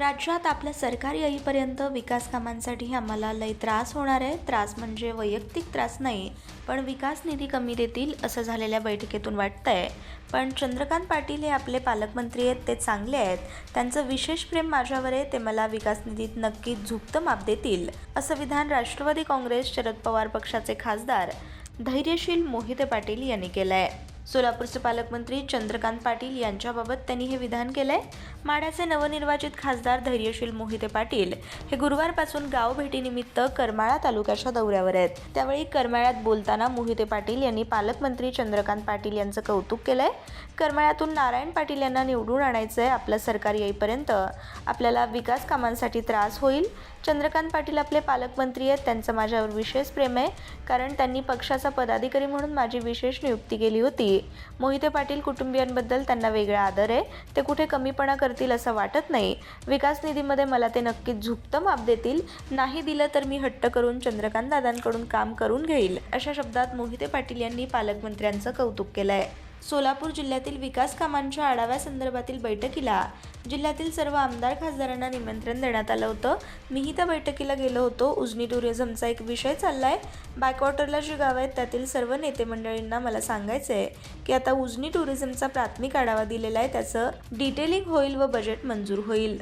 राज्यात आपलं सरकार येईपर्यंत विकास कामांसाठी आम्हाला लय त्रास होणार आहे. त्रास म्हणजे वैयक्तिक त्रास नाही पण विकास निधी कमी देतील असं झालेल्या बैठकीतून वाटतंय. पण चंद्रकांत पाटील हे आपले पालकमंत्री आहेत ते चांगले आहेत. त्यांचं विशेष प्रेम माझ्यावर आहे ते मला विकास निधीत नक्कीच झुकतं माप देतील असं विधान राष्ट्रवादी काँग्रेस शरद पवार पक्षाचे खासदार धैर्यशील मोहिते पाटील यांनी केलं आहे सोलापूरचे पालकमंत्री चंद्रकांत पाटील यांच्याबाबत त्यांनी हे विधान केलंय. माढ्याचे नवनिर्वाचित खासदार धैर्यशील मोहिते पाटील हे गुरुवारपासून गाव भेटीनिमित्त करमाळा तालुक्याच्या दौऱ्यावर आहेत. त्यावेळी करमाळ्यात बोलताना मोहिते पाटील यांनी पालकमंत्री चंद्रकांत पाटील यांचं कौतुक केलंय. करमाळ्यातून नारायण पाटील यांना निवडून आणायचंय आपलं सरकार येईपर्यंत. आपल्याला विकास कामांसाठी त्रास होईल. चंद्रकांत पाटील आपले पालकमंत्री आहेत त्यांचं माझ्यावर विशेष प्रेम आहे. कारण त्यांनी पक्षाचा पदाधिकारी म्हणून माझी विशेष नियुक्ती केली होती. मोहिते पाटील कुटुंबियांबद्दल त्यांना वेगळा आदर आहे. ते कुठे कमीपणा करतील असं वाटत नाही. विकास निधीमध्ये मला ते नक्कीच झुकतं माप देतील. नाही दिलं तर मी हट्ट करून चंद्रकांत दादांकडून काम करून घेईल अशा शब्दात मोहिते पाटील यांनी पालकमंत्र्यांचं कौतुक केलं आहे सोलापूर जिल्ह्यातील विकास कामांच्या आढाव्यासंदर्भातील बैठकीला जिल्ह्यातील सर्व आमदार खासदारांना निमंत्रण देण्यात आलं होतं. मीही त्या बैठकीला गेलो होतो. उजनी टुरिझमचा एक विषय चाललाय. बॅकवॉटरला जी गावं आहेत त्यातील सर्व नेते मंडळींना मला सांगायचं आहे की आता उजनी टुरिझमचा प्राथमिक आढावा दिलेला आहे. त्याचं डिटेलिंग होईल व बजेट मंजूर होईल.